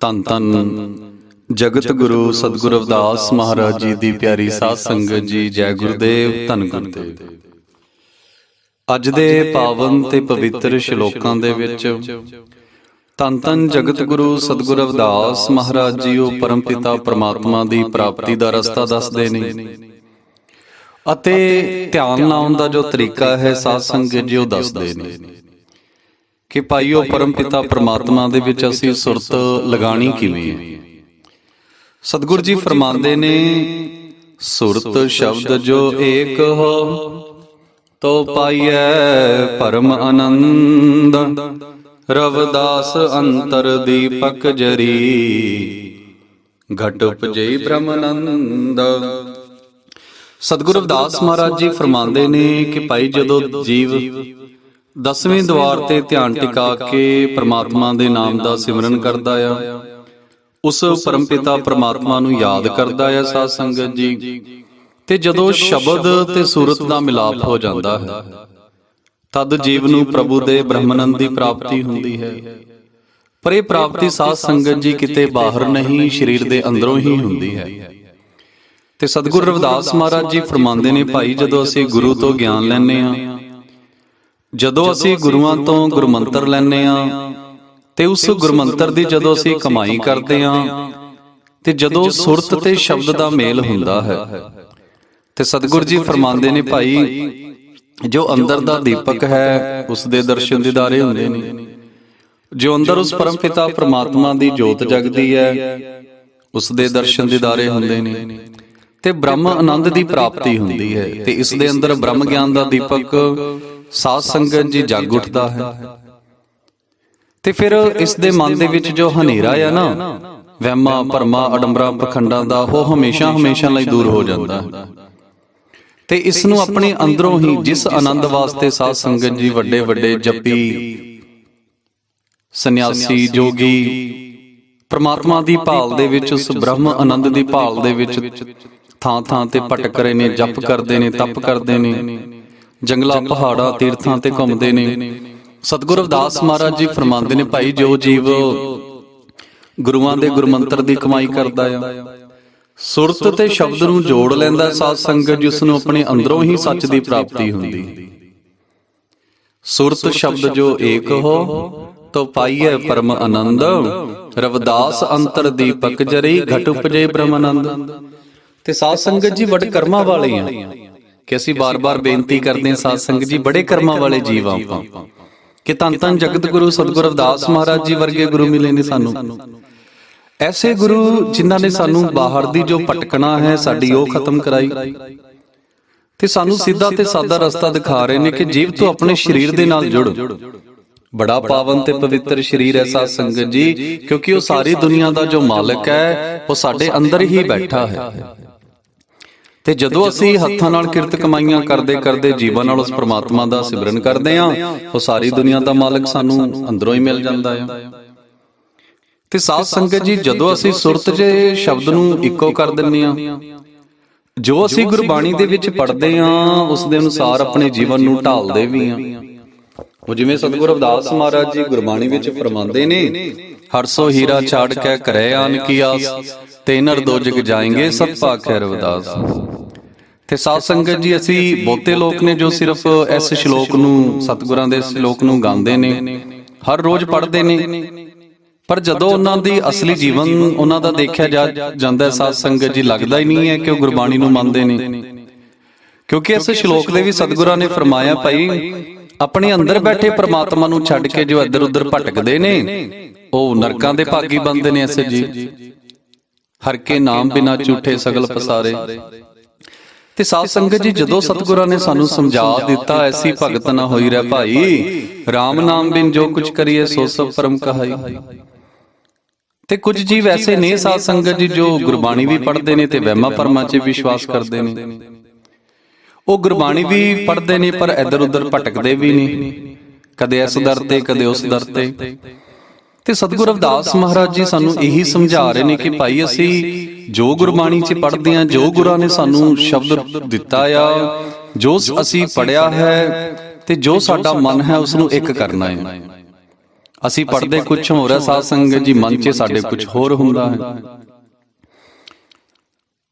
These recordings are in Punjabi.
ਤਨ ਤਨ। ਜਗਤ ਗੁਰੂ ਸਤਿਗੁਰੂ ਰਵਿਦਾਸ ਮਹਾਰਾਜ ਜੀ ਦੀ ਪਿਆਰੀ ਸਾਧ ਸੰਗਤ ਜੀ ਜੈ ਗੁਰਦੇਵ ਧੰਨ ਗੁਰਦੇਵ। ਅੱਜ ਦੇ ਪਾਵਨ ਤੇ ਪਵਿੱਤਰ ਸ਼ਲੋਕਾਂ ਦੇ ਵਿੱਚ ਤਨ ਤਨ ਜਗਤ ਗੁਰੂ ਸਤਿਗੁਰੂ ਰਵਿਦਾਸ ਮਹਾਰਾਜ ਜੀ ਉਹ ਪਰਮਪਿਤਾ ਪ੍ਰਮਾਤਮਾ ਦੀ ਪ੍ਰਾਪਤੀ ਦਾ ਰਸਤਾ ਦੱਸਦੇ ਨੇ। ਅਤੇ ਧਿਆਨ ਲਾਉਣ ਦਾ ਜੋ ਤਰੀਕਾ ਹੈ ਸਾਧ ਸੰਗਤ ਜੀ ਉਹ ਦੱਸਦੇ ਨੇ। ਕਿ ਭਾਈਓ ਪਰਮਪਿਤਾ ਪ੍ਰਮਾਤਮਾ ਦੇ ਵਿੱਚ ਅਸੀਂ ਸੁਰਤ ਲਗਾਣੀ ਕਿਵੇਂ ਹੈ? ਸਤਿਗੁਰ ਜੀ ਫਰਮਾਉਂਦੇ ਨੇ ਸੁਰਤ ਸ਼ਬਦ ਜੋ ਏਕ ਹੋ ਤੋ ਪਾਈਐ ਪਰਮ ਆਨੰਦ। ਰਵਦਾਸ ਅੰਤਰ ਦੀਪਕ ਜਰੀ। ਘਟ ਉਪਜਈ ਬ੍ਰਹਮਨੰਦ ਸਤਿਗੁਰੂ ਰਵਿਦਾਸ ਮਹਾਰਾਜ ਜੀ ਫਰਮਾਉਂਦੇ ਨੇ ਕਿ ਭਾਈ ਜਦੋਂ ਜੀਵ ਦਸਵੇਂ ਦਵਾਰ ਤੇ ਧਿਆਨ ਟਿਕਾ ਕੇ ਪ੍ਰਮਾਤਮਾ ਦੇ ਨਾਮ ਦਾ ਸਿਮਰਨ ਕਰਦਾ ਆ। ਉਸ ਪਰਮਪਿਤਾ ਪ੍ਰਮਾਤਮਾ ਨੂੰ ਯਾਦ ਕਰਦਾ ਆ ਸਾਧ ਸੰਗਤ ਜੀ। ਤੇ ਜਦੋਂ ਸ਼ਬਦ ਤੇ ਸੂਰਤ ਦਾ ਮਿਲਾਪ ਹੋ ਜਾਂਦਾ ਹੈ, ਤਦ ਜੀਵ ਨੂੰ ਪ੍ਰਭੂ ਦੇ ਬ੍ਰਹਮਨੰਦ ਦੀ ਪ੍ਰਾਪਤੀ ਹੁੰਦੀ ਹੈ। ਪਰ ਇਹ ਪ੍ਰਾਪਤੀ ਸਾਧ ਸੰਗਤ ਜੀ ਕਿਤੇ ਬਾਹਰ ਨਹੀਂ, ਸਰੀਰ ਦੇ ਅੰਦਰੋਂ ਹੀ ਹੁੰਦੀ ਹੈ। ਤੇ ਸਤਿਗੁਰ ਰਵਿਦਾਸ ਮਹਾਰਾਜ ਜੀ ਫਰਮਾਉਂਦੇ ਨੇ, ਭਾਈ, ਜਦੋਂ ਅਸੀਂ ਗੁਰੂ ਤੋਂ ਗਿਆਨ ਲੈਂਦੇ ਆ ਜਦੋਂ ਅਸੀਂ ਗੁਰੂਆਂ ਤੋਂ ਗੁਰਮੰਤਰ ਲੈਨੇ ਆ ਤੇ ਉਸ ਗੁਰਮੰਤਰ ਦੀ ਜਦੋਂ ਅਸੀਂ ਕਮਾਈ ਕਰਦੇ ਆ ਤੇ ਜਦੋਂ ਸੁਰਤ ਤੇ ਸ਼ਬਦ ਦਾ ਮੇਲ ਹੁੰਦਾ ਹੈ। ਤੇ ਸਤਿਗੁਰੂ ਜੀ ਫਰਮਾਉਂਦੇ ਨੇ ਭਾਈ ਜੋ ਅੰਦਰ ਦਾ ਦੀਪਕ ਹੈ ਉਸ ਦੇ ਦਰਸ਼ਨ ਦਿਦਾਰੇ ਹੁੰਦੇ ਨੇ। ਜੋ ਅੰਦਰ ਉਸ ਪਰਮਪਿਤਾ ਪ੍ਰਮਾਤਮਾ ਦੀ ਜੋਤ ਜਗਦੀ ਹੈ ਉਸ ਦੇ ਦਰਸ਼ਨ ਦਿਦਾਰੇ ਹੁੰਦੇ ਨੇ। ਤੇ ਬ੍ਰਹਮ ਆਨੰਦ ਦੀ ਪ੍ਰਾਪਤੀ ਹੁੰਦੀ ਹੈ ਤੇ ਇਸ ਦੇ ਅੰਦਰ ਬ੍ਰਹਮ ਗਿਆਨ ਦਾ ਦੀਪਕ ਸਾਧ ਸੰਗਤ ਜੀ ਜਾਗ ਉੱਠਦਾ ਹੈ। ਤੇ ਫਿਰ ਇਸ ਦੇ ਮਨ ਦੇ ਵਿੱਚ ਜੋ ਹਨੇਰਾ ਆ ਨਾ ਵਹਿਮਾਂ ਭਰਮਾਂ ਅਡੰਬਰਾਂ ਪਖੰਡਾਂ ਦਾ ਉਹ ਹਮੇਸ਼ਾ ਹਮੇਸ਼ਾ ਲਈ ਦੂਰ ਹੋ ਜਾਂਦਾ ਹੈ। ਤੇ ਇਸ ਨੂੰ ਆਪਣੇ ਅੰਦਰੋਂ ਹੀ ਜਿਸ ਆਨੰਦ ਵਾਸਤੇ ਸਾਧ ਸੰਗਤ ਜੀ ਵੱਡੇ ਵੱਡੇ ਜਪੀ ਸੰਨਿਆਸੀ ਜੋਗੀ ਪ੍ਰਮਾਤਮਾ ਦੀ ਭਾਲ ਦੇ ਵਿੱਚ ਉਸ ਬ੍ਰਹਮ ਆਨੰਦ ਦੀ ਭਾਲ ਦੇ ਵਿੱਚ ਥਾਂ ਥਾਂ ਤੇ ਭਟਕ ਰਹੇ ਨੇ ਜਪ ਕਰਦੇ ਨੇ ਤਪ ਕਰਦੇ ਨੇ। ਜੰਗਲਾਂ ਪਹਾੜਾਂ ਤੀਰਥਾਂ ਤੇ ਘੁੰਮਦੇ ਨੇ। ਸਤਿਗੁਰੂ ਰਵਿਦਾਸ ਮਹਾਰਾਜ ਜੀ ਫਰਮਾਉਂਦੇ ਨੇ ਭਾਈ ਜੋ ਜੀਵ ਗੁਰੂਆਂ ਦੇ ਗੁਰਮੰਤਰ ਦੀ ਕਮਾਈ ਕਰਦਾ ਆ। ਸੁਰਤ ਤੇ ਸ਼ਬਦ ਨੂੰ ਜੋੜ ਲੈਂਦਾ ਸਾਧ ਸੰਗਤ ਜਿਸ ਨੂੰ ਆਪਣੇ ਅੰਦਰੋਂ ਹੀ ਸੱਚ ਦੀ ਪ੍ਰਾਪਤੀ ਹੁੰਦੀ। ਸੁਰਤ ਸ਼ਬਦ ਜੋ ਏਕ ਹੋ ਤੋ ਪਾਈਐ ਪਰਮ ਆਨੰਦ। ਰਵਦਾਸ ਅੰਤਰ ਦੀਪਕ ਜਰੀ ਘਟ ਉਪਜੇ ਬ੍ਰਹਮ ਆਨੰਦ ਤੇ ਸਾਧ ਸੰਗਤ ਜੀ ਵੱਡ ਕਰਮਾਂ ਵਾਲੇ ਆ। ਕਿ ਅਸੀਂ ਬਾਰ-ਬਾਰ ਬੇਨਤੀ ਕਰਦੇ ਹਾਂ ਸਾਧ ਸੰਗਤ ਜੀ ਬੜੇ ਕਰਮਾਂ ਵਾਲੇ ਜੀਵ ਆਪਾਂ। ਕਿ ਤਨ ਤਨ ਜਗਤ ਗੁਰੂ ਸਤਿਗੁਰੂ ਰਵਿਦਾਸ ਮਹਾਰਾਜ ਜੀ ਵਰਗੇ ਗੁਰੂ ਮਿਲੇ ਨੇ ਸਾਨੂੰ। ਐਸੇ ਗੁਰੂ ਜਿਨ੍ਹਾਂ ਨੇ ਸਾਨੂੰ ਬਾਹਰ ਦੀ ਜੋ ਭਟਕਣਾ ਹੈ ਸਾਡੀ ਉਹ ਖਤਮ ਕਰਾਈ। ਤੇ ਸਾਨੂੰ ਸਿੱਧਾ ਤੇ ਸਾਦਾ ਰਸਤਾ ਦਿਖਾ ਰਹੇ ਨੇ ਕਿ ਜੀਵ ਤੋਂ ਆਪਣੇ ਸਰੀਰ ਦੇ ਨਾਲ ਜੁੜ। ਬੜਾ ਪਾਵਨ ਤੇ ਪਵਿੱਤਰ ਸਰੀਰ ਹੈ ਸਾਧ ਸੰਗਤ ਜੀ ਕਿਉਂਕਿ ਉਹ ਸਾਰੀ ਦੁਨੀਆ ਦਾ ਜੋ ਮਾਲਕ ਹੈ ਉਹ ਸਾਡੇ ਅੰਦਰ ਹੀ। ਬੈਠਾ ਹੈ। ਤੇ ਜਦੋਂ ਅਸੀਂ ਹੱਥਾਂ ਨਾਲ ਕਿਰਤ ਕਮਾਈਆਂ ਕਰਦੇ ਕਰਦੇ ਜੀਵਨ ਨਾਲ ਉਸ ਪ੍ਰਮਾਤਮਾ ਦਾ ਸਿਮਰਨ ਕਰਦੇ ਆਂ ਉਹ ਸਾਰੀ ਦੁਨੀਆ ਦਾ ਮਾਲਕ ਸਾਨੂੰ ਅੰਦਰੋਂ ਹੀ ਮਿਲ ਜਾਂਦਾ ਹੈ ਤੇ ਸਾਧ ਸੰਗਤ ਜੀ ਜਦੋਂ ਅਸੀਂ ਸੁਰਤ ਜੇ ਸ਼ਬਦ ਨੂੰ ਇੱਕੋ ਕਰ ਦਿੰਨੇ ਆ ਜੋ ਅਸੀਂ ਗੁਰਬਾਣੀ ਦੇ ਵਿੱਚ ਪੜ੍ਹਦੇ ਆ ਉਸ ਦੇ ਅਨੁਸਾਰ ਆਪਣੇ ਜੀਵਨ ਨੂੰ ਢਾਲਦੇ ਵੀ ਆ ਉਹ ਜਿਵੇਂ ਸਤਿਗੁਰੂ ਰਵਿਦਾਸ ਮਹਾਰਾਜ ਜੀ ਗੁਰਬਾਣੀ ਵਿੱਚ ਫਰਮਾਉਂਦੇ ਨੇ ਹਰਸੋ ਹੀਰਾ ਛਾੜ ਕੇ ਘਰੇ ਆਨ ਕੀ ਆਸ ਤੇ ਨਰ ਦੋ ਜਗ ਜਾਏਂਗੇ ਸਭ ਪਾਖੈ ਰਵਿਦਾਸ ਤੇ ਸਾਧ ਸੰਗਤ ਜੀ ਅਸੀਂ ਬਹੁਤੇ ਲੋਕ ਨੇ ਜੋ ਸਿਰਫ ਇਸ ਸ਼ਲੋਕ ਨੂੰ ਸਤਿਗੁਰਾਂ ਦੇ ਸ਼ਲੋਕ ਨੂੰ ਗਾਉਂਦੇ ਨੇ ਹਰ ਰੋਜ਼ ਪੜ੍ਹਦੇ ਨੇ। ਪਰ ਜਦੋਂ ਉਹਨਾਂ ਦੀ ਅਸਲੀ ਜੀਵਨ ਉਹਨਾਂ ਦਾ ਦੇਖਿਆ ਜਾਂਦਾ ਸਾਧ ਸੰਗਤ ਜੀ ਲੱਗਦਾ ਹੀ ਨਹੀਂ ਹੈ ਕਿ ਉਹ ਗੁਰਬਾਣੀ ਨੂੰ ਮੰਨਦੇ ਨੇ। ਕਿਉਂਕਿ ਇਸ ਸ਼ਲੋਕ ਦੇ ਵੀ ਸਤਿਗੁਰਾਂ ਨੇ ਫਰਮਾਇਆ ਭਾਈ ਆਪਣੇ ਅੰਦਰ ਬੈਠੇ ਪ੍ਰਮਾਤਮਾ ਨੂੰ ਛੱਡ ਕੇ ਜੋ ਇੱਧਰ ਉੱਧਰ ਭਟਕਦੇ ਨੇ ਉਹ ਨਰਕਾਂ ਦੇ ਭਾਗੀ ਬੰਦੇ ਨੇ ਐਸੇ ਜੀ। ਹਰ ਕੇ ਨਾਮ ਬਿਨਾ ਝੂਠੇ ਸਗਲ ਪਸਾਰੇ ਤੇ ਸਾਧ ਸੰਗਤ ਜੀ ਜਦੋਂ ਸਤਿਗੁਰਾਂ ਨੇ ਸਾਨੂੰ ਸਮਝਾ ਦਿੱਤਾ ਐਸੀ ਭਗਤ ਨਾ ਹੋਈ ਰਹਿ ਭਾਈ। RAM ਨਾਮ ਬਿਨ ਜੋ ਕੁਝ ਕਰੀਏ ਸੋ ਸਭ ਪਰਮ ਕਹਾਈ। ਤੇ ਕੁਝ ਜੀਵ ਐਸੇ ਨੇ ਸਾਧ ਸੰਗਤ ਜੀ ਜੋ ਗੁਰਬਾਣੀ ਵੀ ਪੜ੍ਹਦੇ ਨੇ ਤੇ ਵਹਿਮਾਂ ਪਰਮਾਂ 'ਚ ਵਿਸ਼ਵਾਸ ਕਰਦੇ ਨੇ। ਉਹ ਗੁਰਬਾਣੀ ਵੀ ਪੜ੍ਹਦੇ ਨੇ ਪਰ ਇੱਧਰ ਉੱਧਰ ਭਟਕਦੇ ਵੀ ਨੇ। ਕਦੇ ਇਸ ਦਰ ਤੇ ਕਦੇ ਉਸ ਦਰ ਤੇ। ਤੇ ਸਤਿਗੁਰੂ ਰਵਿਦਾਸ ਮਹਾਰਾਜ ਜੀ ਸਾਨੂੰ ਇਹੀ ਸਮਝਾ ਰਹੇ ਨੇ ਕਿ ਭਾਈ ਅਸੀਂ ਜੋ ਗੁਰਬਾਣੀ 'ਚ ਪੜ੍ਹਦੇ ਆ ਜੋ ਗੁਰਾਂ ਨੇ ਸਾਨੂੰ ਸ਼ਬਦ ਦਿੱਤਾ ਆ ਜੋ ਅਸੀਂ ਪੜਿਆ ਹੈ ਤੇ ਜੋ ਸਾਡਾ ਮਨ ਹੈ ਉਸ ਨੂੰ ਇੱਕ ਕਰਨਾ ਹੈ। ਅਸੀਂ ਪੜ੍ਹਦੇ ਕੁਝ ਹੋਰ ਹੈ ਸਾਧ ਸੰਗਤ ਜੀ ਮਨ 'ਚ ਸਾਡੇ ਕੁਝ ਹੋਰ ਹੁੰਦਾ ਹੈ।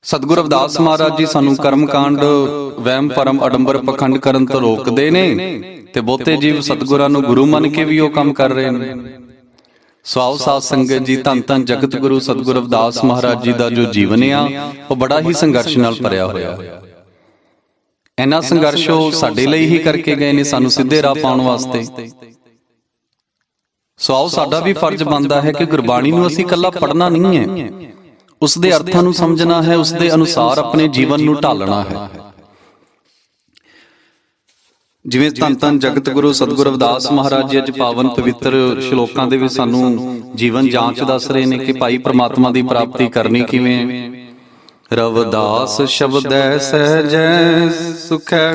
ਸਤਿਗੁਰੂ ਰਵਿਦਾਸ ਮਹਾਰਾਜ ਜੀ ਸਾਨੂੰ ਕਰਮ ਕਾਂਡ ਵਹਿਮ ਪਰਮ ਅਡੰਬਰ ਪਖੰਡ ਕਰਨ ਤੋਂ ਰੋਕਦੇ ਨੇ ਤੇ ਬਹੁਤੇ ਜੀਵ ਸਤਿਗੁਰਾਂ ਨੂੰ ਗੁਰੂ ਮੰਨ ਕੇ ਵੀ ਉਹ ਕੰਮ ਕਰ ਰਹੇ ਨੇ। ਸਵਾਉ ਸਾਧ ਸੰਗਤ ਜੀ ਧੰਨ ਧੰਨ ਜਗਤ ਗੁਰੂ ਸਤਿਗੁਰੂ ਰਵਿਦਾਸ ਮਹਾਰਾਜ ਜੀ ਦਾ ਜੋ ਜੀਵਨ ਆ ਉਹ ਬੜਾ ਹੀ ਸੰਘਰਸ਼ ਨਾਲ ਭਰਿਆ ਹੋਇਆ ਹੈ। ਇੰਨਾ ਸੰਘਰਸ਼ ਉਹ ਸਾਡੇ ਲਈ ਹੀ ਕਰਕੇ ਗਏ ਨੇ ਸਾਨੂੰ ਸਿੱਧੇ ਰਾਹ ਪਾਉਣ ਵਾਸਤੇ। ਸੋ ਆਓ ਸਾਡਾ ਵੀ ਫਰਜ਼ ਬਣਦਾ ਹੈ ਕਿ ਗੁਰਬਾਣੀ ਨੂੰ ਅਸੀਂ ਇਕੱਲਾ ਪੜ੍ਹਨਾ ਨਹੀਂ ਹੈ। ਉਸ ਦੇ ਅਰਥਾਂ ਨੂੰ ਸਮਝਣਾ ਹੈ ਉਸ ਦੇ ਅਨੁਸਾਰ ਆਪਣੇ ਜੀਵਨ ਨੂੰ ਢਾਲਣਾ ਹੈ। ਜਿਵੇਂ ਧੰਨ ਧੰਨ ਜਗਤ ਗੁਰੂ ਸਤਿਗੁਰੂ ਰਵਿਦਾਸ ਮਹਾਰਾਜ ਜੀ ਅੱਜ ਪਾਵਨ ਪਵਿੱਤਰ ਸ਼ਲੋਕਾਂ ਦੇ ਵਿੱਚ ਸਾਨੂੰ ਜੀਵਨ ਜਾਂਚ ਦੱਸ ਰਹੇ ਨੇ ਕਿ ਭਾਈ ਪ੍ਰਮਾਤਮਾ ਦੀ ਪ੍ਰਾਪਤੀ ਕਰਨੀ ਕਿਵੇਂ? ਹੈ ਰਵਿਦਾਸ ਸ਼ਬਦੈ ਸਹਜੈ ਸੁਖੈ।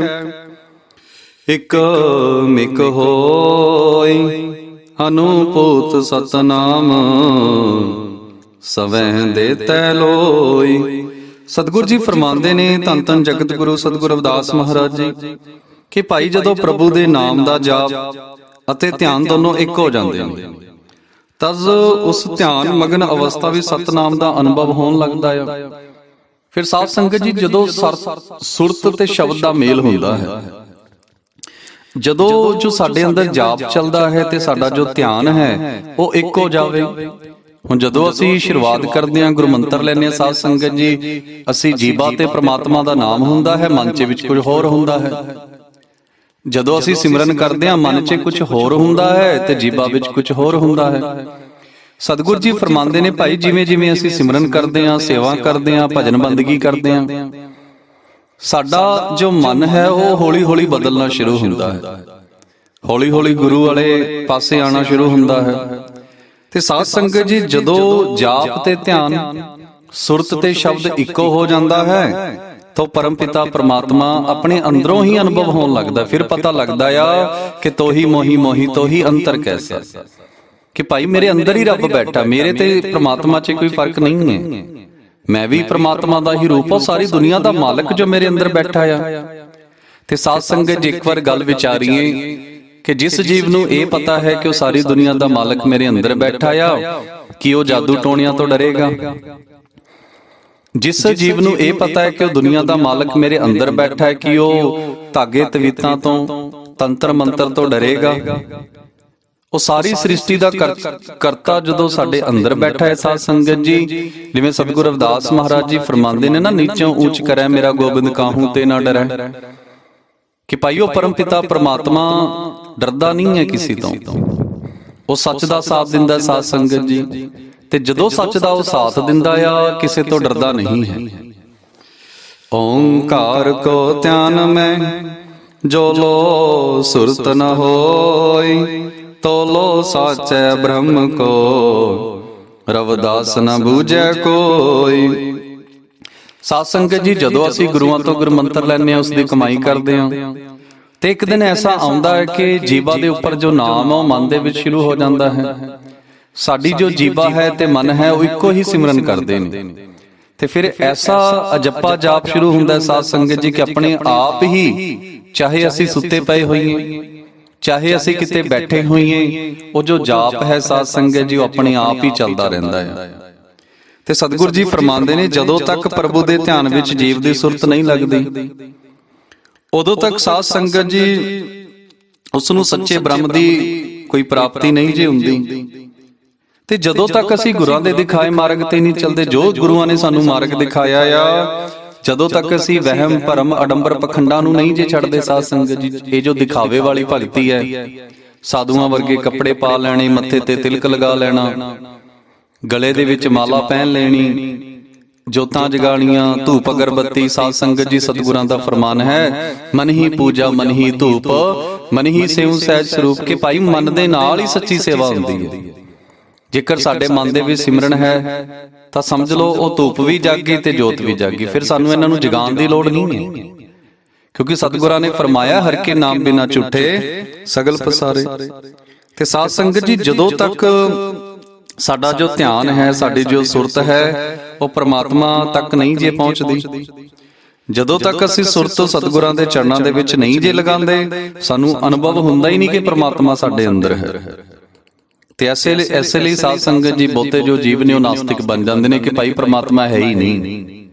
ਇਕ ਮਿਕ ਹੋਈ ਅਨੂਪੂਤ ਸਤਨਾਮ ਸਵੈ ਦੇ ਤੈ ਲੋਈ ਸਤਿਗੁਰੂ ਜੀ ਫਰਮਾਉਂਦੇ ਨੇ ਧੰਨ ਧੰਨ ਜਗਤ ਗੁਰੂ ਸਤਿਗੁਰੂ ਰਵਿਦਾਸ ਮਹਾਰਾਜ ਜੀ। ਕਿ ਭਾਈ ਜਦੋਂ ਪ੍ਰਭੂ ਦੇ ਨਾਮ ਦਾ ਜਾਪ ਅਤੇ ਧਿਆਨ ਦੋਨੋਂ ਇੱਕ ਹੋ ਜਾਂਦੇ ਨੇ। ਤਦ ਉਸ ਧਿਆਨ ਮਗਨ ਅਵਸਥਾ ਵਿੱਚ ਸਤਨਾਮ ਦਾ ਅਨੁਭਵ ਹੋਣ ਲੱਗਦਾ ਆ। ਫਿਰ ਸਾਧ ਸੰਗਤ ਜੀ ਜਦੋਂ ਸਰ- ਸੁਰਤ ਤੇ ਸ਼ਬਦ ਦਾ ਮੇਲ ਹੁੰਦਾ ਹੈ। ਜਦੋਂ ਜੋ ਸਾਡੇ ਅੰਦਰ ਜਾਪ ਚੱਲਦਾ ਹੈ ਤੇ ਸਾਡਾ ਜੋ ਧਿਆਨ ਹੈ ਉਹ ਇੱਕ ਹੋ ਜਾਵੇ। ਹੁਣ ਜਦੋਂ ਅਸੀਂ ਸ਼ੁਰੂਆਤ ਕਰਦੇ ਹਾਂ ਗੁਰੂ ਮੰਤਰ ਲੈਨੇ ਆ ਸਾਧ ਸੰਗਤ ਜੀ ਅਸੀਂ ਜੀਵਾ ਤੇ ਪ੍ਰਮਾਤਮਾ ਦਾ ਨਾਮ ਹੁੰਦਾ ਹੈ ਮਨ 'ਚ ਵਿੱਚ ਕੁਝ ਹੋਰ ਹੁੰਦਾ ਹੈ। ਜਦੋਂ ਅਸੀਂ ਸਿਮਰਨ ਕਰਦੇ ਹਾਂ ਮਨ 'ਚ ਕੁਝ ਹੋਰ ਹੁੰਦਾ ਹੈ ਤੇ ਜੀਵਾ ਵਿੱਚ ਕੁਝ ਹੋਰ ਹੁੰਦਾ ਹੈ। ਸਤਿਗੁਰੂ ਜੀ ਫਰਮਾਉਂਦੇ ਨੇ ਭਾਈ ਜਿਵੇਂ ਜਿਵੇਂ ਅਸੀਂ ਸਿਮਰਨ ਕਰਦੇ ਹਾਂ ਸੇਵਾ ਕਰਦੇ ਹਾਂ ਭਜਨ ਬੰਦਗੀ ਕਰਦੇ ਹਾਂ। ਸਾਡਾ ਜੋ ਮਨ ਹੈ ਉਹ ਹੌਲੀ ਹੌਲੀ ਬਦਲਣਾ ਸ਼ੁਰੂ ਹੁੰਦਾ ਹੈ। ਹੌਲੀ ਹੌਲੀ ਗੁਰੂ ਵਾਲੇ ਪਾਸੇ ਆਣਾ ਸ਼ੁਰੂ ਹੁੰਦਾ ਹੈ। ਤੇ ਸਾਧ ਸੰਗਤ ਜੀ ਜਦੋਂ ਜਾਪ ਤੇ ਧਿਆਨ ਸੁਰਤ ਤੇ ਸ਼ਬਦ ਇੱਕੋ ਹੋ ਜਾਂਦਾ ਹੈ। ਤਾਂ ਪਰਮ ਪਿਤਾ ਪਰਮਾਤਮਾ ਆਪਣੇ ਅੰਦਰੋਂ ਹੀ ਅਨੁਭਵ ਹੋਣ ਲੱਗਦਾ ਫਿਰ ਪਤਾ ਲੱਗਦਾ ਆ ਕਿ ਤੋਹੀ ਮੋਹੀ ਮੋਹੀ ਤੋਹੀ ਅੰਤਰ ਕੈਸਾ ਕਿ ਭਾਈ ਮੇਰੇ ਅੰਦਰ ਹੀ ਰੱਬ ਬੈਠਾ, ਮੇਰੇ ਤੇ ਪ੍ਰਮਾਤਮਾ 'ਚ ਕੋਈ ਫ਼ਰਕ ਨਹੀਂ ਹੈ। ਮੈਂ ਵੀ ਪ੍ਰਮਾਤਮਾ ਦਾ ਹੀ ਰੂਪ ਹਾਂ ਸਾਰੀ ਦੁਨੀਆ ਦਾ ਮਾਲਕ ਜੋ ਮੇਰੇ ਅੰਦਰ ਬੈਠਾ ਆ। ਤੇ ਸਾਧ ਸੰਗਤ ਜੀ ਇੱਕ ਵਾਰ ਗੱਲ ਵਿਚਾਰੀਏ ਕਿ ਜਿਸ ਜੀਵ ਨੂੰ ਇਹ ਪਤਾ ਹੈ ਕਿ ਉਹ ਸਾਰੀ ਦੁਨੀਆ ਦਾ ਮਾਲਕ ਮੇਰੇ ਅੰਦਰ ਬੈਠਾ ਆ, ਕਿ ਉਹ ਜਾਦੂ ਟੋਣਿਆਂ ਤੋਂ ਡਰੇਗਾ। ਜਿਸ ਜੀਵ ਨੂੰ ਇਹ ਪਤਾ ਹੈ ਕਿ ਉਹ ਦੁਨੀਆ ਦਾ ਮਾਲਕ ਮੇਰੇ ਅੰਦਰ ਬੈਠਾ ਹੈ ਕਿ ਉਹ ਧਾਗੇ ਤਵੀਤਾਂ ਤੋਂ ਤੰਤਰ ਮੰਤਰ ਤੋਂ ਡਰੇਗਾ। ਉਹ ਸਾਰੀ ਸ੍ਰਿਸ਼ਟੀ ਦਾ ਕਰ- ਕਰਤਾ ਜਦੋਂ ਸਾਡੇ ਅੰਦਰ ਬੈਠਾ ਹੈ ਸਾਧ ਸੰਗਤ ਜੀ। ਜਿਵੇਂ ਸਤਿਗੁਰੂ ਰਵਿਦਾਸ ਮਹਾਰਾਜ ਜੀ ਫਰਮਾਉਂਦੇ ਨੇ ਨਾ ਨੀਚੋਂ ਉੱਚ ਕਰੈ ਮੇਰਾ ਗੋਬਿੰਦ ਕਾਹੂ ਤੇ ਨਾ ਡਰੈ। ਕਿ ਭਾਈ ਉਹ ਪਰਮ ਪਿਤਾ ਪ੍ਰਮਾਤਮਾ ਡਰਦਾ ਨਹੀਂ ਹੈ ਕਿਸੇ ਤੋਂ। ਉਹ ਸੱਚ ਦਾ ਸਾਥ ਦਿੰਦਾ ਸਾਧ ਸੰਗਤ ਜੀ। ਤੇ ਜਦੋਂ ਸੱਚ ਦਾ ਉਹ ਸਾਥ ਦਿੰਦਾ ਆ ਕਿਸੇ ਤੋਂ ਡਰਦਾ ਨਹੀਂ ਹੈ। ਓੰਕਾਰ ਕੋ ਧਿਆਨ ਮੈਂ ਜੋ ਲੋ ਸੁਰਤ ਨ ਹੋਈ ਤੋ ਲੋ ਸਾਚੈ ਬ੍ਰਹਮ ਕੋ ਰਵਦਾਸ ਨ ਬੂਝੈ ਕੋਈ। ਸਾਧ ਸੰਗਤ ਜੀ ਜਦੋਂ ਅਸੀਂ ਗੁਰੂਆਂ ਤੋਂ ਗੁਰਮੰਤਰ ਲੈਣੇ ਆ ਉਸ ਦੀ ਕਮਾਈ ਕਰਦੇ ਆ ਤੇ ਇੱਕ ਦਿਨ ਐਸਾ ਆਉਂਦਾ ਹੈ ਕਿ ਜੀਵਾ ਦੇ ਉੱਪਰ ਜੋ ਨਾਮ ਆ ਉਹ ਮਨ ਦੇ ਵਿੱਚ ਸ਼ੁਰੂ ਹੋ। ਜਾਂਦਾ ਹੈ। ਸਾਡੀ ਜੋ ਜੀਵਾ ਹੈ ਤੇ ਮਨ ਹੈ ਉਹ ਇੱਕੋ ਹੀ ਸਿਮਰਨ ਕਰਦੇ ਨੇ। ਤੇ ਫਿਰ ਐਸਾ ਅਜੱਪਾ ਜਾਪ ਸ਼ੁਰੂ ਹੁੰਦਾ ਹੈ ਸਾਧ ਸੰਗਤ ਜੀ ਕਿ ਆਪਣੇ ਆਪ ਹੀ ਚਾਹੇ ਅਸੀਂ ਸੁੱਤੇ ਪਏ ਹੋਈਏ ਚਾਹੇ ਅਸੀਂ ਕਿਤੇ ਬੈਠੇ ਹੋਈਏ ਉਹ ਜੋ ਜਾਪ ਹੈ ਸਾਧ ਸੰਗਤ ਜੀ ਉਹ ਆਪਣੇ ਆਪ ਹੀ ਚੱਲਦਾ ਰਹਿੰਦਾ ਹੈ। ਤੇ ਸਤਿਗੁਰੂ ਜੀ ਫਰਮਾਉਂਦੇ ਨੇ ਜਦੋਂ ਤੱਕ ਪ੍ਰਭੂ ਦੇ ਧਿਆਨ ਵਿੱਚ ਜੀਵ ਦੀ ਸੁਰਤ ਨਹੀਂ ਲੱਗਦੀ ਉਦੋਂ ਤੱਕ ਸਾਧ ਸੰਗਤ ਜੀ ਉਸ ਨੂੰ ਸੱਚੇ ਬ੍ਰਹਮ ਦੀ ਕੋਈ ਪ੍ਰਾਪਤੀ ਨਹੀਂ ਜੇ ਹੁੰਦੀ ਤੇ ਜਦੋਂ ਤੱਕ ਅਸੀਂ ਗੁਰਾਂ ਦੇ ਦਿਖਾਏ ਮਾਰਗ ਤੇ ਨਹੀਂ ਚੱਲਦੇ ਜੋ ਗੁਰੂਆਂ ਨੇ ਸਾਨੂੰ ਮਾਰਗ ਦਿਖਾਇਆ ਆ ਜਦੋਂ ਤੱਕ ਅਸੀਂ ਵਹਿਮ ਭਰਮ ਅਡੰਬਰ ਪਖੰਡਾਂ ਨੂੰ ਨਹੀਂ ਜੇ ਛੱਡਦੇ ਸਾਧ ਸੰਗਤ ਜੀ ਇਹ ਜੋ ਦਿਖਾਵੇ ਵਾਲੀ ਭਗਤੀ ਹੈ ਸਾਧੂਆਂ ਵਰਗੇ ਕੱਪੜੇ ਪਾ ਲੈਣੇ ਮੱਥੇ ਤੇ ਤਿਲਕ ਲਗਾ ਲੈਣਾ ਗਲੇ ਦੇ ਵਿੱਚ ਮਾਲਾ ਪਹਿਨ ਲੈਣੀ ਜੋਤਾਂ ਜਗਾਣੀਆਂ ਧੂਪ ਅਗਰਬੱਤੀ ਸਾਧ ਸੰਗਤ ਜੀ ਸਤਿਗੁਰਾਂ ਦਾ ਫਰਮਾਨ ਹੈ ਮਨ ਹੀ ਪੂਜਾ ਮਨ ਹੀ ਧੂਪ ਮਨ ਹੀ ਸੇਵ ਸਹਿਜ ਸਰੂਪ ਕੇ ਭਾਈ ਮਨ ਦੇ ਨਾਲ ਹੀ ਸੱਚੀ ਸੇਵਾ ਹੁੰਦੀ ਹੈ ਜੇਕਰ ਸਾਡੇ ਮਨ ਦੇ ਵਿੱਚ ਸਿਮਰਨ ਹੈ ਤਾਂ ਸਮਝ ਲਓ ਉਹ ਧੂਪ ਵੀ ਜਾਗੀ ਤੇ ਜੋਤ ਵੀ ਜਾਗੀ। ਫਿਰ ਸਾਨੂੰ ਇਹਨਾਂ ਨੂੰ ਜਗਾਉਣ ਦੀ ਲੋੜ ਨਹੀਂ ਹੈ। ਕਿਉਂਕਿ ਸਤਿਗੁਰਾਂ ਨੇ ਫਰਮਾਇਆ ਹਰ ਕੇ ਨਾਮ ਬਿਨਾ ਝੂਠੇ ਸਗਲ ਪਸਾਰੇ। ਤੇ ਸਾਧ ਸੰਗਤ ਜੀ ਜਦੋਂ ਤੱਕ ਸਾਡਾ ਜੋ ਧਿਆਨ ਹੈ ਸਾਡੀ ਜੋ ਸੁਰਤ ਹੈ ਉਹ ਪ੍ਰਮਾਤਮਾ ਤੱਕ ਨਹੀਂ ਜੇ ਪਹੁੰਚਦੀ। ਜਦੋਂ ਤੱਕ ਅਸੀਂ ਸੁਰਤ ਸਤਿਗੁਰਾਂ ਦੇ ਚਰਨਾਂ ਦੇ ਵਿੱਚ ਨਹੀਂ ਜੇ ਲਗਾਉਂਦੇ ਸਾਨੂੰ ਅਨੁਭਵ ਹੁੰਦਾ ਹੀ ਨਹੀਂ ਕਿ ਪ੍ਰਮਾਤਮਾ ਸਾਡੇ ਅੰਦਰ ਹੈ। ਤੇ ਐਸੇ ਲਈ ਐਸੇ ਲਈ ਸਾਧ ਸੰਗਤ ਜੀ ਬਹੁਤੇ ਜੋ ਜੀਵ ਨੇ ਉਹ ਨਾਸਤਿਕ ਬਣ ਜਾਂਦੇ ਨੇ ਕਿ ਭਾਈ ਪ੍ਰਮਾਤਮਾ ਹੈ ਹੀ ਨਹੀਂ।